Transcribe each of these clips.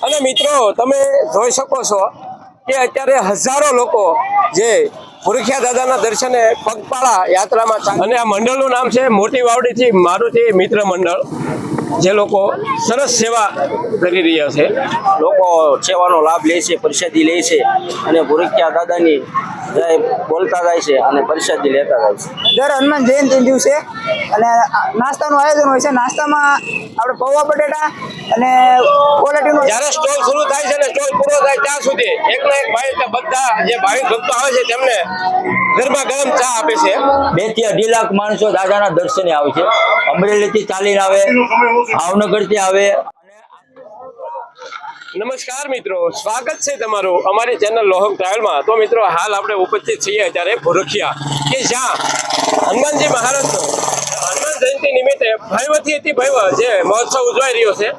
અને મિત્રો તમે જોઈ શકો છો કે અત્યારે હજારો લોકો જે પુરખિયા દાદાના દર્શને પગપાળા યાત્રામાં ચાલે. અને આ મંડળનું નામ છે મોટી વાવડીથી મારુતિ મિત્ર મંડળ જે લોકો સરસ સેવા કરી રહ્યા છે લોકો સેવાનો લાભ લે છે પરિષદી લે છે અને ભૂરખ્યા દાદાની જય બોલતા જાય છે અને પ્રસાદી લેતા જાય છે. દર હનુમાન જયંતિ દિવસે અને નાસ્તાનું આયોજન હોય છે. નાસ્તામાં આપણે પૌવા બટેટા અને ક્વોલિટીનું જ્યારે સ્ટોલ શરૂ થાય છે ને સ્ટોલ પૂરો થાય ત્યાં સુધી એક ભાઈ બધા જે ભાવિક ભક્તો આવે છે તેમને ગરમા ગરમ ચા આપે છે. બેથી અઢી લાખ માણસો દાદાના દર્શને આવે છે. અમરેલીથી ચાલીને આવે ભાવનગરથી આવે. નમસ્કાર મિત્રો, સ્વાગત છે તમારું અમારી ચેનલ લોહક ટ્રાવેલમાં તો મિત્રો, હાલ આપણે ઉપસ્થિત છીએ અત્યારે ભોરખિયા. કે જ્યાં હનુમાનજી મહારાજનો હનુમાન જયંતિ નિમિત્તે ભૈવથી અતિ ભૈવ જે મહોત્સવ ઉજવાઈ રહ્યો છે.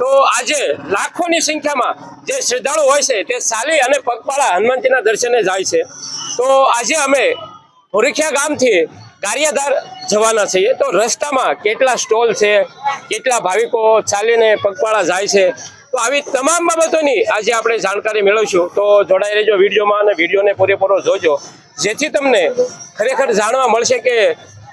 તો આજે લાખોની સંખ્યામાં જે શ્રદ્ધાળુ હોય છે, તે ચાલી અને પગપાળા હનુમાનજીના દર્શને જાય છે. તો આજે અમે ભોરખિયા ગામથી ગારિયાધાર જવાના છીએ. તો રસ્તામાં કેટલા સ્ટોલ છે, કેટલા ભાવિકો ચાલીને પગપાળા જાય છે તો આવી તમામ બાબતોની આજે આપણે જાણકારી મેળવશું. તો જોડાઈ રહેજો વિડીયોમાં અને વિડીયોને પૂરેપૂરો જોજો. જેથી તમને ખરેખર જાણવા મળશે કે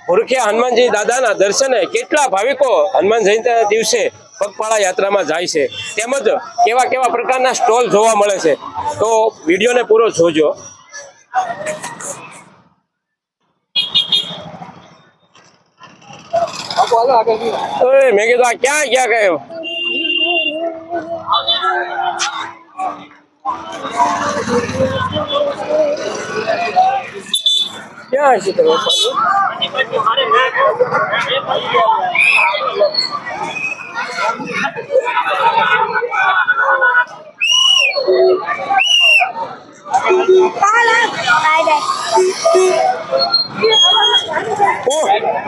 ભૂરખિયા હનુમાનજી દાદાના દર્શને કેટલા ભાવિકો હનુમાન જયંતિના દિવસે પગપાળા યાત્રામાં જાય છે. તેમજ કેવા કેવા પ્રકારના સ્ટોલ જોવા મળે છે. તો વિડીયોને પૂરો જોજો. મેં કીધું આ ક્યાં ગયા? ગયો ક્યાં હશે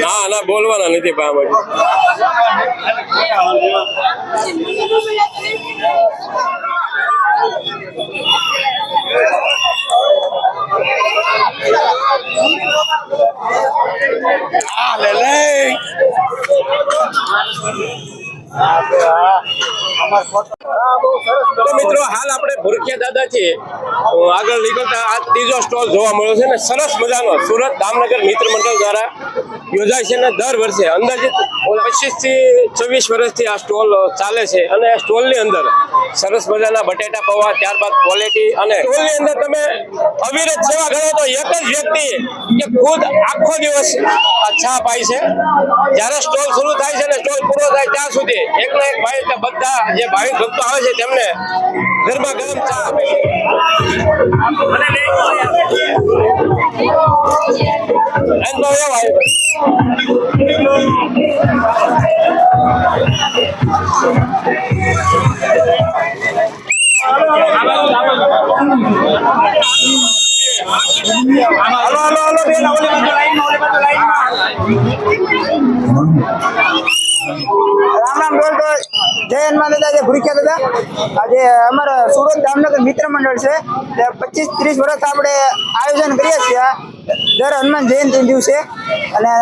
ના ના બોલવાના નથી પામાં તો મિત્રો, હાલ આપણે ભુરખિયા દાદા છીએ. આગળ નીકળતા આ ત્રીજો સ્ટોલ જોવા મળ્યો છે ને સરસ મજાનો સુરત દામનગર મિત્ર મંડળ દ્વારા યોજાય છે ને દર વર્ષે અંદાજિત પચીસથી છવ્વીસ વર્ષથી આ સ્ટોલ ચાલે છે. અને આ સ્ટોલની અંદર સરસ મજાના બટેટા પૌવા, ત્યારબાદ ક્વોલિટી અને સ્ટોલની અંદર તમે અવિરત સેવા કરો તો એક જ વ્યક્તિ કે ખુદ આખો દિવસ આ ચા પાય છે. જ્યારે સ્ટોલ શરૂ થાય છે ને સ્ટોલ પૂરો થાય ત્યાં સુધી એકલા એક ભાઈ બધા જે ભાવિક ભક્તો આવે છે તેમને ગરમા ગરમ ચા આપે છે. એવો Oh, જય દાદા આજે અમારા સુરત દામનગર મિત્ર મંડળ છે. તે પચીસ ત્રીસ વર્ષ આપણે આયોજન કરીએ છીએ. દર હનુમાન જયંતિ દિવસે. અને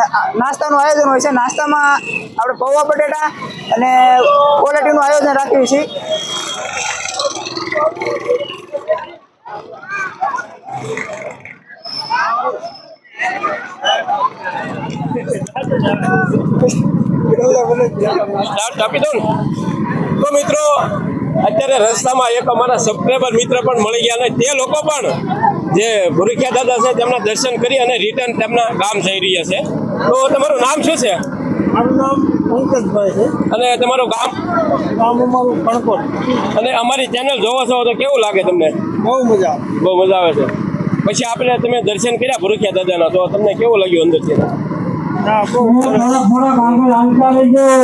નાસ્તાનું આયોજન હોય છે. નાસ્તામાં આપણે પૌવા બટેટા અને ક્વોલિટીનું આયોજન રાખ્યું છે સ્ટાર્ટ આપી દો ને. તો મિત્રો અત્યારે રસ્તામાં એક અમારા સબસ્ક્રાઈબર મિત્ર પણ મળી ગયા અને તે લોકો પણ જે ભુરખિયા દાદા છે તેમના દર્શન કરી અને રિટર્ન તેમના ગામ જઈ રહ્યા છે. તો તમારું નામ શું છે? મારું નામ પંકજભાઈ છે. અને તમારું ગામ? ગામ અમારું કણકોટ. અને અમારી ચેનલ જોવો છો તો કેવું લાગે તમને? બહુ મજા આવે. બહુ મજા આવે છે. પછી આપણે તમે દર્શન કર્યા ભુરખિયા દાદાના તો તમને કેવું લાગ્યું અંદરથી?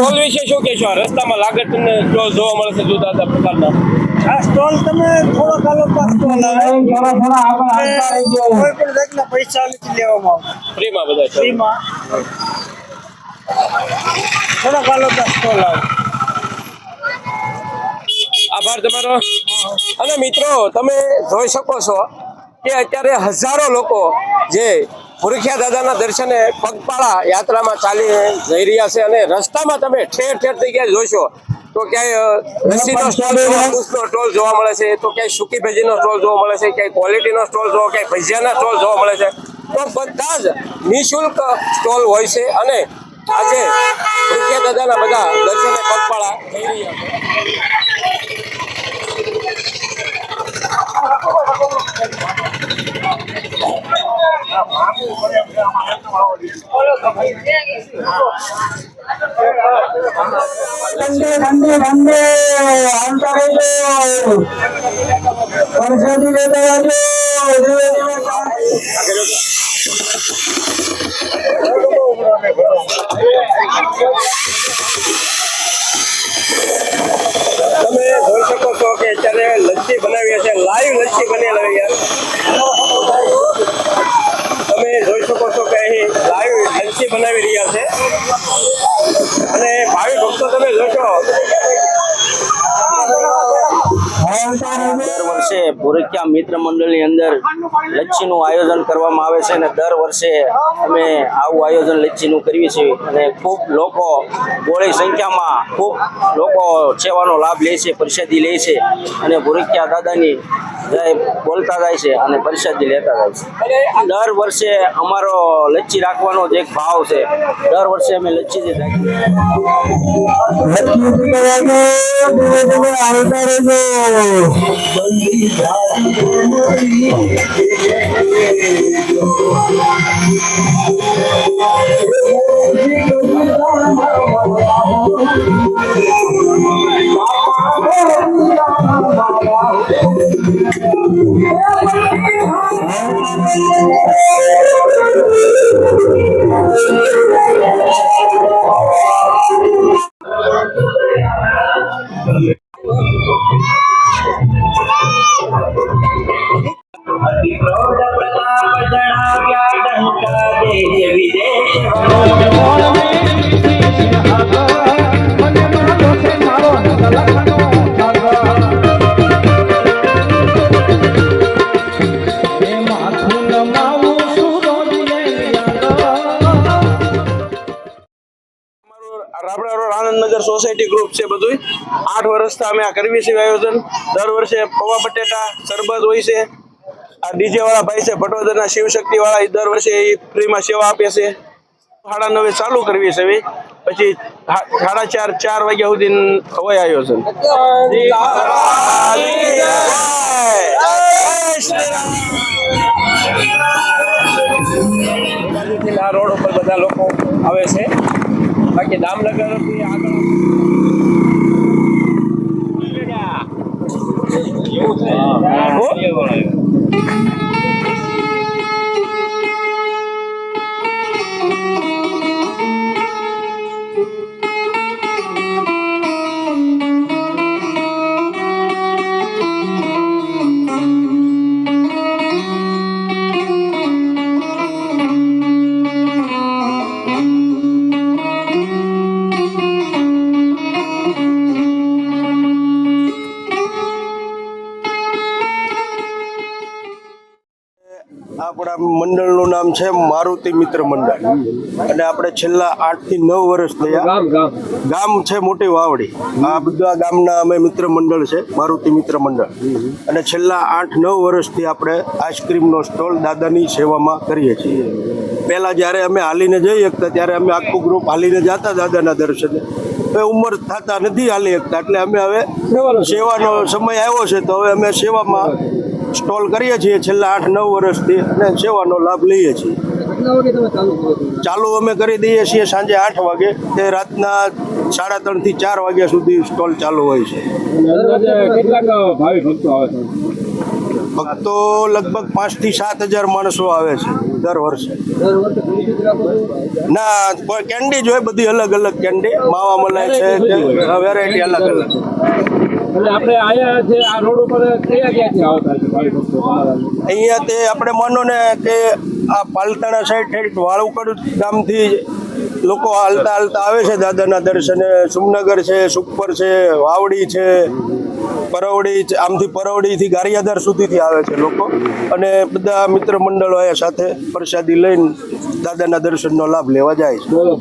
સ્ટોલ વિશે શું કહેશો? આ રસ્તામાં લાગત સ્ટોલ જોવા મળે છે જુદા જુદા પ્રકારના? આ સ્ટોલ તમે થોડો કાલો પર સ્ટોલ આવે કોઈ પણ જાતના પૈસા નથી લેવામાં આવતા. ફ્રીમાં બધા ફ્રીમાં. થોડો કાલો પર સ્ટોલ આવે. આભાર તમારો. અને મિત્રો તમે જોઈ શકો છો કે અત્યારે હજારો લોકો જે પુરખિયા દાદાના દર્શને પગપાળા યાત્રામાં ચાલી જઈ રહ્યા છે અને રસ્તામાં તમે ઠેર ઠેર જગ્યાએ જોશો તો ક્યાંય લસ્સીનો સ્ટોલ જોવા મળે છે તો ક્યાંય સૂકી ભાજીનો સ્ટોલ જોવા મળે છે ક્યાંય ક્વોલિટીનો સ્ટોલ જોવા ક્યાંય ભજીયાના સ્ટોલ જોવા મળે છે. તો બધા જ નિઃશુલ્ક સ્ટોલ હોય છે અને આજે ભૂખ્યા દાદાના બધા દર્શને પગપાળા થઈ રહ્યા છે. రండి రండి రండి అంతరైతే పరిశోధి వేదవాళ్ళు Thank you. મિત્ર મંડળની અંદર લચ્છીનું આયોજન કરવામાં આવે છે અને દર વર્ષે અમે આવું આયોજન લચ્છીનું કરીએ છીએ. અને ખૂબ લોકો બોળી સંખ્યામાં ખૂબ લોકો સેવાનો લાભ લે છે પરિષદી લે છે અને ભૂરકિયા દાદાની બોલતા જાય છે અને પરિષદ લેતા જાય છે. દર વર્ષે અમારો લચ્છી રાખવાનો જ એક ભાવ છે. દર વર્ષે અમે લચ્છી જ રાખીએ આનંદનગર સોસાયટી ગ્રુપ છે બધું આઠ વર્ષથી અમે આ કરવી છીએ આયોજન. દર વર્ષે પૌવા બટેટા, શરબત હોય છે. આ ડીજે વાળા ભાઈ છે ભટોદરના શિવશક્તિ વાળા એ દર વર્ષે એ ફ્રીમાં સેવા આપે છે. સાડા નવે ચાલુ કરવી છે પછી સાડા ચાર ચાર વાગ્યા સુધી હોય આવ્યો છે. આ રોડ ઉપર બધા લોકો આવે છે. બાકી દામનગરથી આગળ. આપણા મંડળનું નામ છે મારુતિ મિત્ર મંડળ. અને આપણે છેલ્લા આઠથી નવ વર્ષ થયા ગામ છે મોટી વાવડી. આ બધા ગામના અમે મિત્ર મંડળ છે મારુતિ મિત્ર મંડળ. અને છેલ્લા આઠ નવ વર્ષથી આપણે આઈસ્ક્રીમનો સ્ટોલ દાદાની સેવામાં કરીએ છીએ. પહેલાં જ્યારે અમે હાલીને જઈ શકતા ત્યારે અમે આખું ગ્રુપ હાલીને જતા દાદાના દર્શને. હવે ઉંમર થતા નથી હાલી શકતા એટલે અમે હવે સેવાનો સમય આવ્યો છે તો હવે અમે સેવામાં સ્ટોલ કરીએ છીએ છેલ્લા આઠ નવ વર્ષથી અને સેવાનો લાભ લઈએ છીએ. ચાલુ અમે કરી દઈએ છીએ સાંજે આઠ વાગે તે રાતના સાડા ત્રણથી ચાર વાગ્યા સુધી સ્ટોલ ચાલુ હોય છે. ભક્તો લગભગ પાંચથી સાત હજાર માણસો આવે છે દર વર્ષે. ના કેન્ડી જોઈએ બધી અલગ અલગ કેન્ડી માવા મલાઈ છે વેરાયટી અલગ અલગ. અને આપણે આયા છે આ રોડ ઉપર કયા ક્યાંથી આવતા છે ભાઈ ભક્તો તમારા? અહીંયા તે આપણે માનો ને કે આ પાલતાણા સાઈડ ઠેઠ વાળુકડ ગામથી લોકો હાલતા હાલતા આવે છે દાદાના દર્શને. સુમનગર છે સુપર છે વાવડી છે પરવડી આમથી પરવડીથી ગારિયાધાર સુધીથી આવે છે લોકો. અને બધા મિત્ર મંડળો અહીંયા સાથે પ્રસાદી લઈને દાદાના દર્શનનો લાભ લેવા જાય છે. બોલો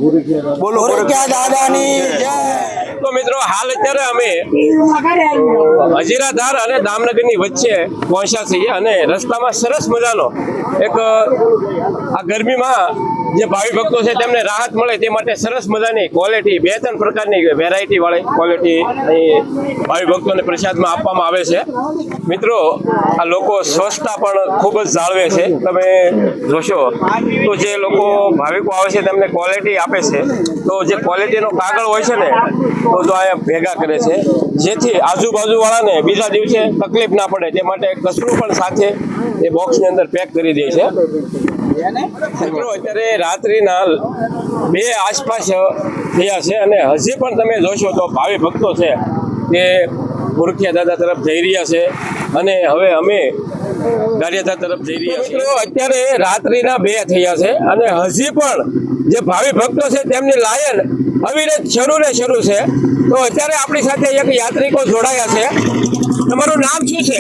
બોલો દાદાની જય. તો મિત્રો, હાલ અત્યારે અમે હજીરાધાર અને દામનગરની વચ્ચે પહોંચ્યા છીએ અને રસ્તામાં સરસ મજાનો એક આ ગરમીમાં જે ભાવિ ભક્તો છે, તેમને રાહત મળે તે માટે સરસ મજાની ક્વોલિટી બે ત્રણ પ્રકારની વેરાયટી વાળી ક્વોલિટી ભાવિ ભક્તોને પ્રસાદમાં આપવામાં આવે છે. મિત્રો, આ લોકો સ્વચ્છતા પણ ખૂબ જ જાળવે છે. તમે જોશો, તો જે લોકો ભાવિકો આવે છે, તેમને ક્વોલિટી આપે છે. તો જે ક્વોલિટીનો કાગળ હોય છે ને, તો જો અહીંયા ભેગા કરે છે. જેથી આજુબાજુવાળાને બીજા દિવસે તકલીફ ના પડે, તે માટે કચરું પણ સાથે એ બોક્સની અંદર પેક કરી દે છે. મિત્રો અત્યારે રાત્રિના બે આસપાસ થયા છે અને હજી પણ તમે જોશો તો ભાવિ ભક્તો છે તે મુરખિયા દાદા તરફ જઈ રહ્યા છે અને હવે અમે ગાડિયાદા તરફ જઈ રહ્યા છીએ. અત્યારે રાત્રિના બે થયા છે અને હજી પણ જે ભાવિ ભક્તો છે તેમની લાયન અવિરત શરૂ ને શરૂ છે. તો અત્યારે આપણી સાથે એક યાત્રિકો જોડાયા છે. તમારું નામ શું છે?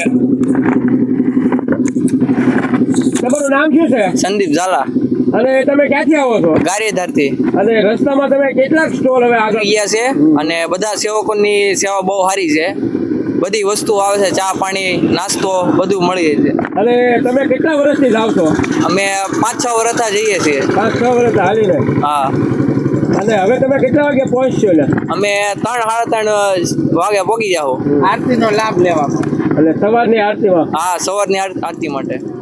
તમારું નામ શું છે? સંદીપ ઝાલા. અને તમે ક્યાંથી આવો છો? ગારિયાધારથી. અને રસ્તામાં તમે કેટલાક સ્ટોલ હવે આગળ ગયા છે અને બધા સેવકોની સેવા બહુ સારી છે. બધી વસ્તુ આવે છે ચા પાણી નાસ્તો બધું મળી છે. અને તમે કેટલા વર્ષથી જાવ છો? અમે પાંચ છ વર્ષ જઈએ છીએ. પાંચ છ વર્ષ હાલીને હા. અને હવે તમે કેટલા વાગે પહોંચશો એટલે? અમે ત્રણ સાડા ત્રણ વાગે પહોંચી જાઓ. આરતીનો લાભ લેવા અને સવારની આરતીમાં? હા સવારની આરતી માટે.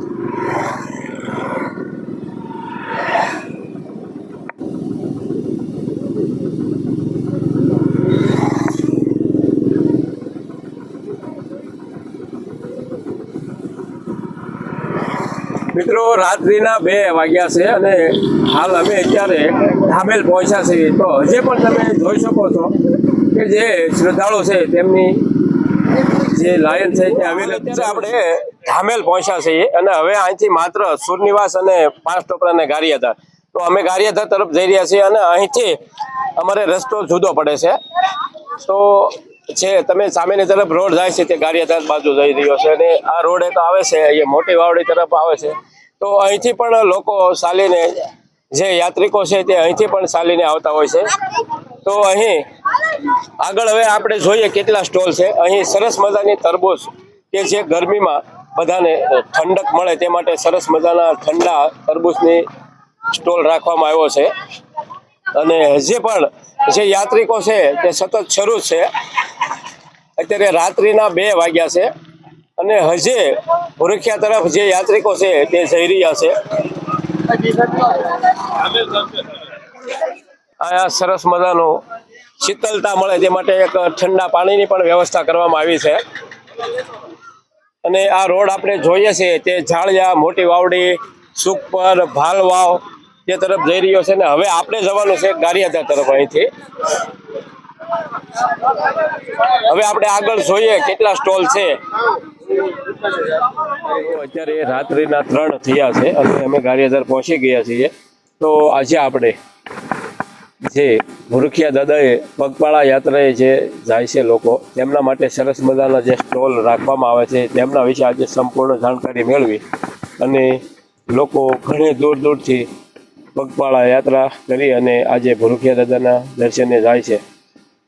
રાત્રિના બે વાગ્યા છે અને હાલ અમે અત્યારે ધામેલ પહોંચ્યા છીએ. તો હજી પણ તમે જોઈ શકો છો કે જે શ્રદ્ધાળુ છે તેમની જે લાયન છે તે હવે આપણે ધામેલ પહોંચ્યા છીએ અને હવે અહીંથી માત્ર સુરનિવાસ અને પાંચ ટોપરાને ગારિયાધાર. તો અમે ગારિયાધાર તરફ જઈ રહ્યા છીએ અને અહીંથી અમારે રસ્તો જુદો પડે છે. તો છે તમે સામેની તરફ રોડ જાય છે તે ગારિયાધાર બાજુ જઈ રહ્યો છે અને આ રોડ એક આવે છે, અહીંયા મોટી વાવડી તરફ આવે છે. તો અહીંથી પણ લોકો ચાલીને જે યાત્રિકો છે તે અહીંથી પણ ચાલીને આવતા હોય છે. તો અહીં આગળ હવે આપણે જોઈએ કેટલા સ્ટોલ છે. અહીં સરસ મજાની તરબૂચ કે જે ગરમીમાં બધાને ઠંડક મળે તે માટે સરસ મજાના ઠંડા તરબૂચની સ્ટોલ રાખવામાં આવ્યો છે. અને હજી પણ જે યાત્રિકો છે તે સતત શરૂ છે. અત્યારે રાત્રિના બે વાગ્યા છે. અને હજે ભુરખિયા તરફ જે યાત્રિકો છે તે જઈ રહ્યા છે. આ સરસ મજાનું શીતલતા મળે તે માટે એક ઠંડા પાણીની પણ વ્યવસ્થા કરવામાં આવી છે. અને આ રોડ આપણે જોઈએ છીએ તે ઝાડિયા મોટી વાવડી સુખપર ભાલવાવ તે તરફ જઈ રહ્યો છે. ને હવે આપણે જવાનું છે ગારિયાધાર તરફ અહીંથી. હવે આપણે આગળ જોઈએ કેટલા સ્ટોલ છે. અત્યારે રાત્રિના ત્રણ થયા છે. અને અમે ગારિયાધાર પહોંચી ગયા છીએ. તો આજે આપણે જે મુરખિયા દાદાએ પગપાળા યાત્રાએ જે જાય છે લોકો, તેમના માટે સરસ મજાના જે સ્ટોલ રાખવામાં આવે છે, તેમના વિશે આજે સંપૂર્ણ જાણકારી મેળવી અને લોકો ઘણી દૂર દૂરથી પગપાળા યાત્રા કરી અને આજે ભુરખિયા દાદાના દર્શને જાય છે.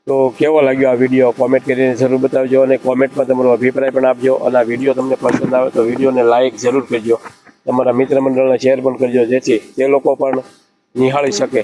તો કેવો લાગ્યો આ વીડિયો કોમેન્ટ કરીને જરૂર બતાવજો અને કોમેન્ટમાં તમારો અભિપ્રાય પણ આપજો અને આ વીડિયો તમને પસંદ આવે તો વિડીયોને લાઇક જરૂર કરજો. તમારા મિત્ર મંડળને શેર પણ કરજો જેથી તે લોકો પણ નિહાળી શકે.